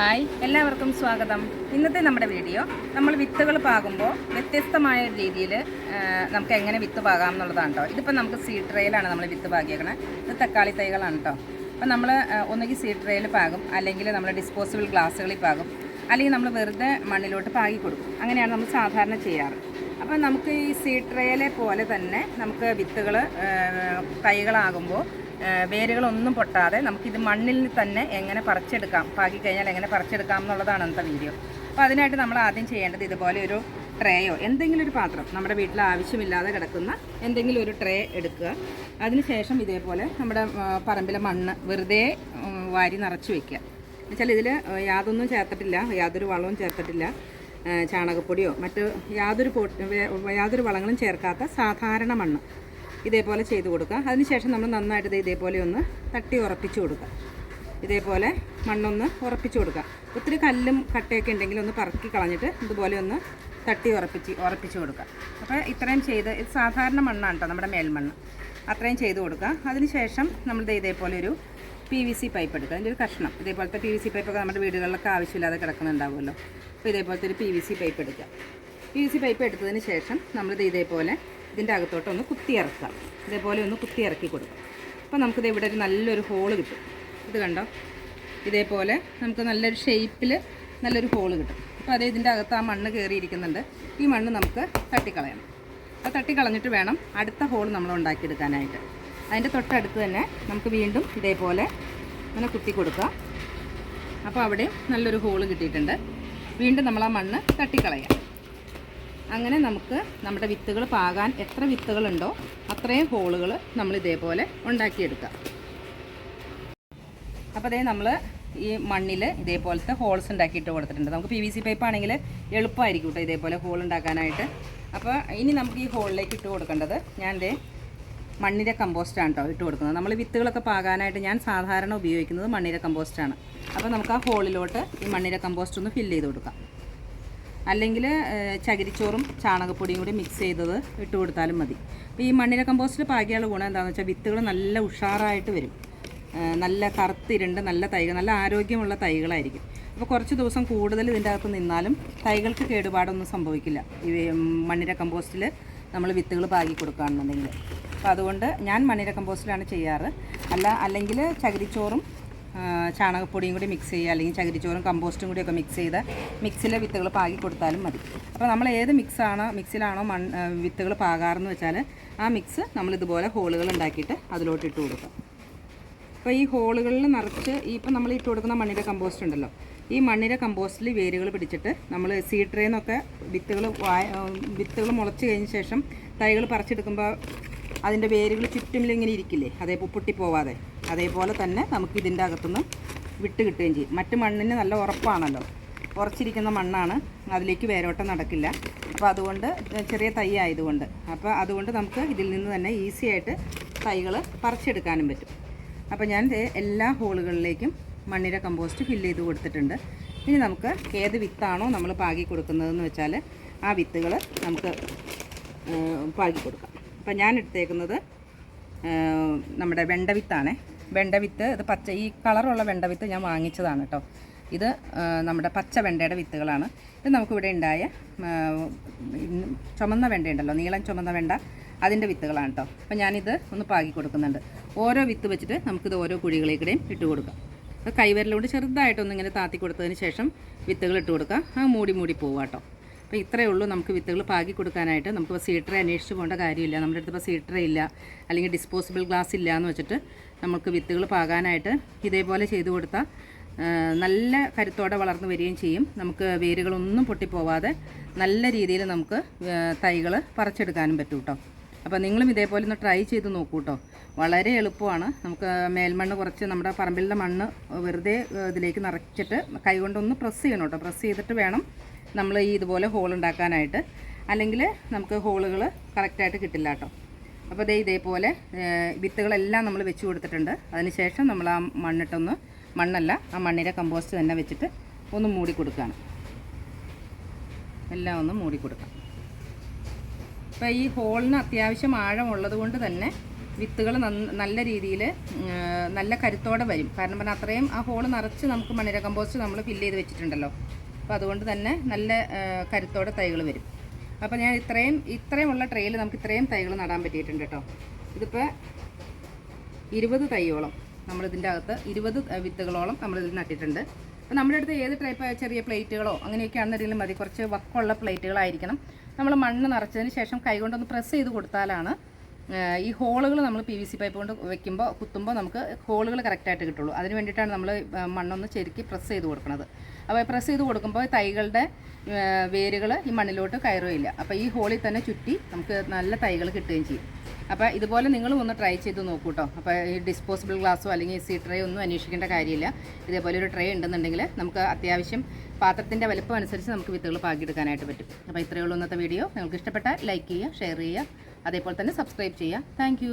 Hi എല്ലാവർക്കും സ്വാഗതം. ഇന്നത്തെ നമ്മുടെ വീഡിയോ നമ്മൾ വിത്തുകൾ പാകുമ്പോൾ വ്യത്യസ്തമായ രീതിയിൽ നമുക്ക് എങ്ങനെ വിത്ത് പാകാം എന്നുള്ളതാണ് കേട്ടോ ഇതിപ്പോൾ നമുക്ക് സീഡ് ട്രേയിലാണ് നമ്മൾ വിത്ത് പാകിയേക്കണത് ഇത് തക്കാളി തൈകളാണ് കേട്ടോ അപ്പോൾ നമ്മൾ ഒന്നുകിൽ സീഡ് ട്രേയിൽ പാകും അല്ലെങ്കിൽ നമ്മൾ ഡിസ്പോസിബിൾ ഗ്ലാസ്സുകളിൽ പാകും അല്ലെങ്കിൽ നമ്മൾ വെറുതെ മണ്ണിലോട്ട് പാകി കൊടുക്കും അങ്ങനെയാണ് നമ്മൾ സാധാരണ ചെയ്യാറ്. അപ്പോൾ നമുക്ക് ഈ സീഡ് ട്രേയിലെ പോലെ തന്നെ നമുക്ക് വിത്തുകൾ തൈകളാകുമ്പോൾ വേരുകളൊന്നും പൊട്ടാതെ നമുക്കിത് മണ്ണിൽ തന്നെ എങ്ങനെ പറിച്ചെടുക്കാം പാകി കഴിഞ്ഞാൽ എങ്ങനെ പറിച്ചെടുക്കാം എന്നുള്ളതാണ് അന്നത്തെ വീഡിയോ. അപ്പോൾ അതിനായിട്ട് നമ്മൾ ആദ്യം ചെയ്യേണ്ടത് ഇതുപോലെ ഒരു ട്രേയോ എന്തെങ്കിലും ഒരു പാത്രം നമ്മുടെ വീട്ടിൽ ആവശ്യമില്ലാതെ കിടക്കുന്ന എന്തെങ്കിലും ഒരു ട്രേ എടുക്കുക. അതിനുശേഷം ഇതേപോലെ നമ്മുടെ പറമ്പിലെ മണ്ണ് വെറുതെ വാരി നിറച്ച് വയ്ക്കുക എന്നുവെച്ചാൽ ഇതിൽ യാതൊന്നും ചേർത്തിട്ടില്ല യാതൊരു വളവും ചേർത്തിട്ടില്ല. ചാണകപ്പൊടിയോ മറ്റ് യാതൊരു യാതൊരു വളങ്ങളും ചേർക്കാത്ത സാധാരണ മണ്ണ് ഇതേപോലെ ചെയ്ത് കൊടുക്കുക. അതിനുശേഷം നമ്മൾ നന്നായിട്ട് ഇത് ഇതേപോലെ ഒന്ന് തട്ടി ഉറപ്പിച്ച് കൊടുക്കുക. ഇതേപോലെ മണ്ണൊന്ന് ഉറപ്പിച്ച് കൊടുക്കുക. ഒത്തിരി കല്ലും കട്ടയൊക്കെ ഉണ്ടെങ്കിൽ ഒന്ന് പറക്കി കളഞ്ഞിട്ട് ഇതുപോലെ ഒന്ന് തട്ടി ഉറപ്പിച്ച് ഉറപ്പിച്ച് കൊടുക്കുക. അപ്പോൾ ഇത്രയും ചെയ്ത് ഇത് സാധാരണ മണ്ണാണ് കേട്ടോ നമ്മുടെ മേൽമണ്ണ്. അത്രയും ചെയ്ത് കൊടുക്കുക. അതിനുശേഷം നമ്മൾ ദേ ഇതേപോലെ ഒരു പി വി സി പൈപ്പ് എടുക്കുക. അതിന്റെ ഒരു കഷ്ണം. ഇതേപോലത്തെ പി വി സി പൈപ്പൊക്കെ നമ്മുടെ വീടുകളിലൊക്കെ ആവശ്യമില്ലാതെ കിടക്കുന്നുണ്ടാവുമല്ലോ. അപ്പോൾ ഇതേപോലത്തെ ഒരു പി വി സി പൈപ്പ് എടുക്കാം. പി വി സി പൈപ്പ് എടുത്തതിന് ശേഷം നമ്മളിത് ഇതേപോലെ ഇതിന്റെ അകത്തോട്ട് ഒന്ന് കുത്തി ഇറക്കാം ഇതേപോലെ ഒന്ന് കുത്തി ഇറക്കി കൊടുക്കാം. അപ്പോൾ നമുക്കിത് ഇവിടെ ഒരു നല്ലൊരു ഹോൾ കിട്ടും. ഇത് കണ്ടോ? ഇതേപോലെ നമുക്ക് നല്ലൊരു ഷേപ്പിൽ നല്ലൊരു ഹോൾ കിട്ടും. അപ്പോൾ അതേ ഇതിന്റെ അകത്ത് ആ മണ്ണ് കയറിയിരിക്കുന്നുണ്ട് ഈ മണ്ണ് നമുക്ക് തട്ടിക്കളയണം. അത് തട്ടിക്കളഞ്ഞിട്ട് വേണം അടുത്ത ഹോൾ നമ്മൾ ഉണ്ടാക്കിയെടുക്കാനായിട്ട്. അതിന്റെ തൊട്ടടുത്ത് തന്നെ നമുക്ക് വീണ്ടും ഇതേപോലെ അങ്ങനെ കുത്തി കൊടുക്കാം. അപ്പോൾ അവിടെ നല്ലൊരു ഹോൾ കിട്ടിയിട്ടുണ്ട്. വീണ്ടും നമ്മൾ ആ മണ്ണ് തട്ടിക്കളയാം. അങ്ങനെ നമുക്ക് നമ്മുടെ വിത്തുകൾ പാകാൻ എത്ര വിത്തുകളുണ്ടോ അത്രയും ഹോളുകൾ നമ്മൾ ഇതേപോലെ ഉണ്ടാക്കിയെടുക്കാം. അപ്പോൾ അതേ നമ്മൾ ഈ മണ്ണിൽ ഇതേപോലത്തെ ഹോൾസ് ഉണ്ടാക്കിയിട്ട് കൊടുത്തിട്ടുണ്ട്. നമുക്ക് പി വി സി പൈപ്പ് ആണെങ്കിൽ എളുപ്പമായിരിക്കും കേട്ടോ ഇതേപോലെ ഹോൾ ഉണ്ടാക്കാനായിട്ട്. അപ്പോൾ ഇനി നമുക്ക് ഈ ഹോളിലേക്ക് ഇട്ട് കൊടുക്കേണ്ടത് ഞാൻ ദേ മണ്ണിര കമ്പോസ്റ്റാണ് കേട്ടോ ഇട്ട് കൊടുക്കുന്നത്. നമ്മൾ വിത്തുകളൊക്കെ പാകാനായിട്ട് ഞാൻ സാധാരണ ഉപയോഗിക്കുന്നത് മണ്ണിര കമ്പോസ്റ്റാണ്. അപ്പോൾ നമുക്ക് ആ ഹോളിലോട്ട് ഈ മണ്ണിര കമ്പോസ്റ്റ് ഒന്ന് ഫില്ല് ചെയ്ത് കൊടുക്കാം. അല്ലെങ്കിൽ ചകിരിച്ചോറും ചാണകപ്പൊടിയും കൂടി മിക്സ് ചെയ്തത് ഇട്ട് കൊടുത്താലും മതി. അപ്പോൾ ഈ മണ്ണിര കമ്പോസ്റ്റിൽ പാകിയുള്ള ഗുണം എന്താണെന്ന് വെച്ചാൽ വിത്തുകൾ നല്ല ഉഷാറായിട്ട് വരും. നല്ല കറുത്തിരുണ്ട് നല്ല തൈകൾ നല്ല ആരോഗ്യമുള്ള തൈകളായിരിക്കും. അപ്പോൾ കുറച്ച് ദിവസം കൂടുതൽ ഇതിന്റെ അകത്ത് നിന്നാലും തൈകൾക്ക് കേടുപാടൊന്നും സംഭവിക്കില്ല. ഈ മണ്ണിര കമ്പോസ്റ്റിൽ നമ്മൾ വിത്തുകൾ പാകി കൊടുക്കുകയാണെന്നുണ്ടെങ്കിൽ. അപ്പോൾ അതുകൊണ്ട് ഞാൻ മണ്ണിര കമ്പോസ്റ്റിലാണ് ചെയ്യാറ്. അല്ല അല്ലെങ്കിൽ ചകിരിച്ചോറും ചാണകപ്പൊടിയും കൂടി മിക്സ് ചെയ്യുക അല്ലെങ്കിൽ ചകിരിച്ചോറും കമ്പോസ്റ്റും കൂടിയൊക്കെ മിക്സ് ചെയ്ത് മിക്സിലെ വിത്തുകൾ പാകി കൊടുത്താലും മതി. അപ്പോൾ നമ്മൾ ഏത് മിക്സാണോ മിക്സിലാണോ മൺ വിത്തുകൾ പാകാറെന്ന് വെച്ചാൽ ആ മിക്സ് നമ്മൾ ഇതുപോലെ ഹോളുകൾ ഉണ്ടാക്കിയിട്ട് അതിലോട്ട് ഇട്ട് കൊടുക്കാം. അപ്പോൾ ഈ ഹോളുകളിൽ നിറച്ച് ഈ ഇപ്പം നമ്മൾ ഇട്ട് കൊടുക്കുന്ന മണ്ണിന്റെ കമ്പോസ്റ്റ് ഉണ്ടല്ലോ ഈ മണ്ണിര കമ്പോസ്റ്റിൽ വേരുകൾ പിടിച്ചിട്ട് നമ്മൾ സീഡ് ട്രേന്നൊക്കെ വിത്തുകൾ വായ വിത്തുകൾ മുളച്ച് കഴിഞ്ഞ ശേഷം തൈകൾ പറിച്ചെടുക്കുമ്പോൾ അതിന്റെ വേരുകൾ ചുറ്റുമില്ലിങ്ങനെ ഇരിക്കില്ലേ? അതേ പൊട്ടിപ്പോവാതെ. അതേപോലെ തന്നെ നമുക്ക് ഇതിന്റെ അകത്തുനിന്ന് വിട്ട് കിട്ടുകയും ചെയ്യും. മറ്റ് മണ്ണിന് നല്ല ഉറപ്പാണല്ലോ. ഉറച്ചിരിക്കുന്ന മണ്ണാണ് അതിലേക്ക് വേരോട്ടം നടക്കില്ല. അപ്പോൾ അതുകൊണ്ട് ചെറിയ തൈ ആയതുകൊണ്ട്. അപ്പോൾ അതുകൊണ്ട് നമുക്ക് ഇതിൽ നിന്ന് തന്നെ ഈസി ആയിട്ട് തൈകൾ പറിച്ചെടുക്കാനും പറ്റും. അപ്പോൾ ഞാൻ എല്ലാ ഹോളുകളിലേക്കും മണ്ണിര കമ്പോസ്റ്റ് ഫില്ല് ചെയ്ത് കൊടുത്തിട്ടുണ്ട്. ഇനി നമുക്ക് ഏത് വിത്താണോ നമ്മൾ പാകി കൊടുക്കുന്നതെന്ന് വെച്ചാൽ ആ വിത്തുകൾ നമുക്ക് പാകി കൊടുക്കാം. അപ്പം ഞാൻ എടുത്തേക്കുന്നത് നമ്മുടെ വെണ്ടവിത്താണേ. വെണ്ടവിത്ത് ഇത് പച്ച ഈ കളറുള്ള വെണ്ടവിത്ത് ഞാൻ വാങ്ങിച്ചതാണ് കേട്ടോ ഇത് നമ്മുടെ പച്ച വെണ്ടയുടെ വിത്തുകളാണ്. ഇത് നമുക്കിവിടെ ഉണ്ടായ ചുമന്ന വെണ്ടയുണ്ടല്ലോ നീളം ചുമന്ന വെണ്ട അതിന്റെ വിത്തുകളാണ് കേട്ടോ അപ്പോൾ ഞാനിത് ഒന്ന് പാകി കൊടുക്കുന്നുണ്ട്. ഓരോ വിത്ത് വെച്ചിട്ട് നമുക്കിത് ഓരോ കുഴികളിലേക്കിടെയും ഇട്ട് കൊടുക്കാം. അപ്പോൾ കൈവരലുകൊണ്ട് ചെറുതായിട്ടൊന്ന് ഇങ്ങനെ താത്തി കൊടുത്തതിന് ശേഷം വിത്തുകൾ ഇട്ട് കൊടുക്കുക. ആ മൂടി മൂടി പോവുക കേട്ടോ. അപ്പോൾ ഇത്രയേ ഉള്ളൂ നമുക്ക് വിത്തുകൾ പാകി കൊടുക്കാനായിട്ട്. നമുക്ക് സീട്രേ അന്വേഷിച്ച് പോകേണ്ട കാര്യമില്ല. നമ്മുടെ അടുത്ത് ഇപ്പോൾ സീറ്ററേ ഇല്ല. അല്ലെങ്കിൽ ഡിസ്പോസിബിൾ ഗ്ലാസ് ഇല്ല എന്ന് വെച്ചിട്ട് നമുക്ക് വിത്തുകൾ പാകാനായിട്ട് ഇതേപോലെ ചെയ്തു കൊടുത്താൽ നല്ല കരുത്തോടെ വളർന്നു വരികയും ചെയ്യും. നമുക്ക് വേരുകളൊന്നും പൊട്ടിപ്പോവാതെ നല്ല രീതിയിൽ നമുക്ക് തൈകൾ പറിച്ചെടുക്കാനും പറ്റും കേട്ടോ. അപ്പോൾ നിങ്ങളും ഇതേപോലെ ഒന്ന് ട്രൈ ചെയ്ത് നോക്കൂ കേട്ടോ വളരെ എളുപ്പമാണ്. നമുക്ക് മേൽമണ്ണ് കുറച്ച് നമ്മുടെ പറമ്പിലെ മണ്ണ് വെറുതെ ഇതിലേക്ക് നിറച്ചിട്ട് കൈകൊണ്ടൊന്ന് പ്രസ് ചെയ്യണം കേട്ടോ. പ്രസ് ചെയ്തിട്ട് വേണം നമ്മൾ ഈ ഇതുപോലെ ഹോൾ ഉണ്ടാക്കാനായിട്ട്. അല്ലെങ്കിൽ നമുക്ക് ഹോളുകൾ കറക്റ്റായിട്ട് കിട്ടില്ല കേട്ടോ. അപ്പോൾ ദേ ഇതേപോലെ വിത്തുകളെല്ലാം നമ്മൾ വെച്ച് കൊടുത്തിട്ടുണ്ട്. അതിനുശേഷം നമ്മൾ ആ മണ്ണിട്ടൊന്ന് മണ്ണല്ല ആ മണ്ണിന്റെ കമ്പോസ്റ്റ് തന്നെ വെച്ചിട്ട് ഒന്ന് മൂടി കൊടുക്കുകയാണ് എല്ലാം ഒന്ന് മൂടി കൊടുക്കാം. അപ്പോൾ ഈ ഹോളിന് അത്യാവശ്യം ആഴമുള്ളത് കൊണ്ട് തന്നെ വിത്തുകൾ നല്ല രീതിയിൽ നല്ല കരുത്തോടെ വരും. കാരണം പറഞ്ഞാൽ അത്രയും ആ ഹോൾ നിറച്ച് നമുക്ക് മണിര കമ്പോസ്റ്റ് നമ്മൾ ഫില്ല് ചെയ്ത് വെച്ചിട്ടുണ്ടല്ലോ. അപ്പോൾ അതുകൊണ്ട് തന്നെ നല്ല കരുത്തോടെ തൈകൾ വരും. അപ്പോൾ ഞാൻ ഇത്രയും ഇത്രയുമുള്ള ട്രെയിൽ നമുക്ക് ഇത്രയും തൈകൾ നടാൻ പറ്റിയിട്ടുണ്ട് കേട്ടോ. ഇതിപ്പോൾ ഇരുപത് തൈയോളം നമ്മളിതിന്റെ അകത്ത് ഇരുപത് വിത്തുകളോളം നമ്മളിതിൽ നട്ടിട്ടുണ്ട്. അപ്പോൾ നമ്മുടെ അടുത്ത് ഏത് ടൈപ്പ് ചെറിയ പ്ലേറ്റുകളോ അങ്ങനെയൊക്കെ ആണെന്നുണ്ടെങ്കിലും മതി. കുറച്ച് വക്കുള്ള പ്ലേറ്റുകളായിരിക്കണം. നമ്മൾ മണ്ണ് നിറച്ചതിന് ശേഷം കൈകൊണ്ടൊന്ന് പ്രസ് ചെയ്ത് കൊടുത്താലാണ് ഈ ഹോളുകൾ നമ്മൾ പി വി സി പൈപ്പ് കൊണ്ട് വെക്കുമ്പോൾ കുത്തുമ്പോൾ നമുക്ക് ഹോളുകൾ കറക്റ്റായിട്ട് കിട്ടുള്ളൂ. അതിന് വേണ്ടിയിട്ടാണ് നമ്മൾ മണ്ണൊന്ന് ചെരുക്കി പ്രസ് ചെയ്ത് കൊടുക്കുന്നത് അപ്പോൾ പ്രസ് ചെയ്ത് കൊടുക്കുമ്പോൾ തൈകളുടെ വേരുകൾ ഈ മണ്ണിലോട്ട് കയറുകയില്ല. അപ്പോൾ ഈ ഹോളിൽ തന്നെ ചുറ്റി നമുക്ക് നല്ല തൈകൾ കിട്ടുകയും ചെയ്യും. അപ്പോൾ ഇതുപോലെ നിങ്ങളും ഒന്ന് ട്രൈ ചെയ്ത് നോക്കൂ കേട്ടോ അപ്പോൾ ഈ ഡിസ്പോസിബിൾ ഗ്ലാസ്സോ അല്ലെങ്കിൽ സീ ട്രേ ഒന്നും അന്വേഷിക്കേണ്ട കാര്യമില്ല. ഇതേപോലെ ഒരു ട്രേ ഉണ്ടെന്നുണ്ടെങ്കിൽ നമുക്ക് അത്യാവശ്യം പാത്രത്തിന്റെ വലുപ്പം അനുസരിച്ച് നമുക്ക് വിത്തുകൾ പാകിയെടുക്കാനായിട്ട് പറ്റും. അപ്പോൾ ഇത്രയേ ഉള്ളൂ ഇന്നത്തെ വീഡിയോ നിങ്ങൾക്ക് ഇഷ്ടപ്പെട്ടാൽ ലൈക്ക് ചെയ്യുക ഷെയർ ചെയ്യുക അതേപോലെ തന്നെ സബ്സ്ക്രൈബ് ചെയ്യുക. താങ്ക്